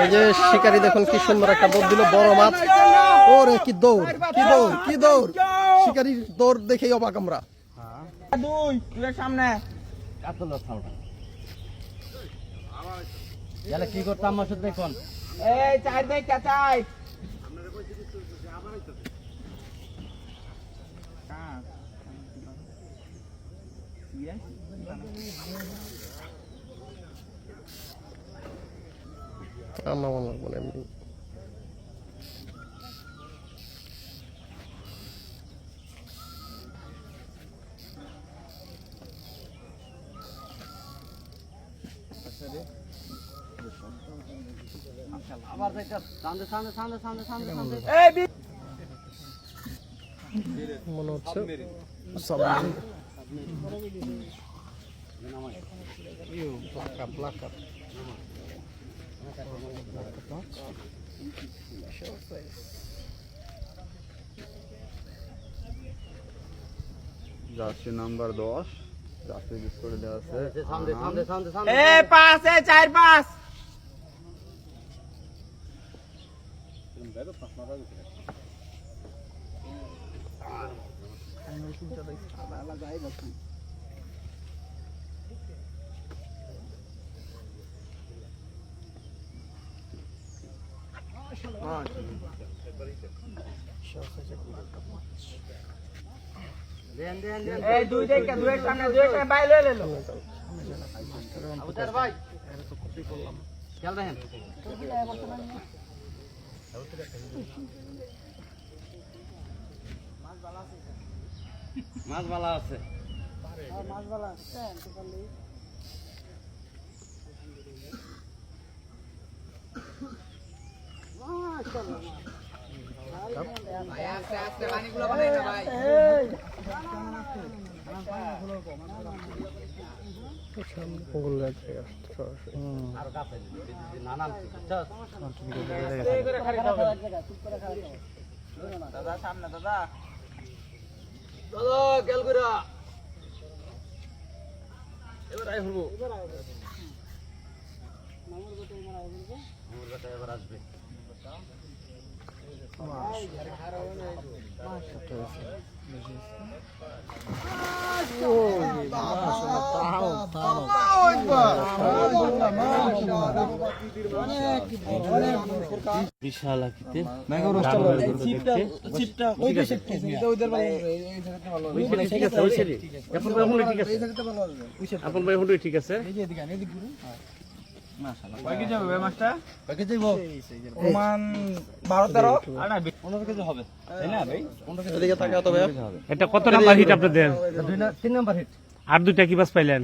এই যে শিকারি দেখুন কি সুন্দর একটা বোধ দিল বড় মাছ। ওরে কি দৌড় কি দৌড় কি দৌড়। শিকারির দৌড় দেখেই অবাক আমরা। দুই সামনে। কি করতাম আমার সাথে দেখুন? এই চাই দেখ চাই। আমার মনে হয় মানে এমনি আবার দেখটা সামনে সামনে সামনে সামনে সামনে সামনে এই মনে হচ্ছে সাবান। ইউ, প্লাকা, প্লাকা। জার্সি নাম্বার দশ জার্সি বিস করে দেওয়া আছে সামনে সামনে সামনে সামনে এই পাঁচ এই চার পাঁচ দেন দেন দেন এই দুই দেখ দুই সামনে দুই সামনে বাইরে লয়ে লো আবুদার ভাই খেয়াল দেখেন মাছ ভালো আছে ওগুলো আছে, সরাসরি। আর কাছে নানান চল এই করে খালি দাদা সামনে দাদা চলো গেল এবার আই হব আমার কাছে এবার আসবে বিশাল আকিতে ঠিক আছে। এটা কত নাম্বার হিট আপনাদের তিন নাম্বার আর দুইটা কি বাস পাইলেন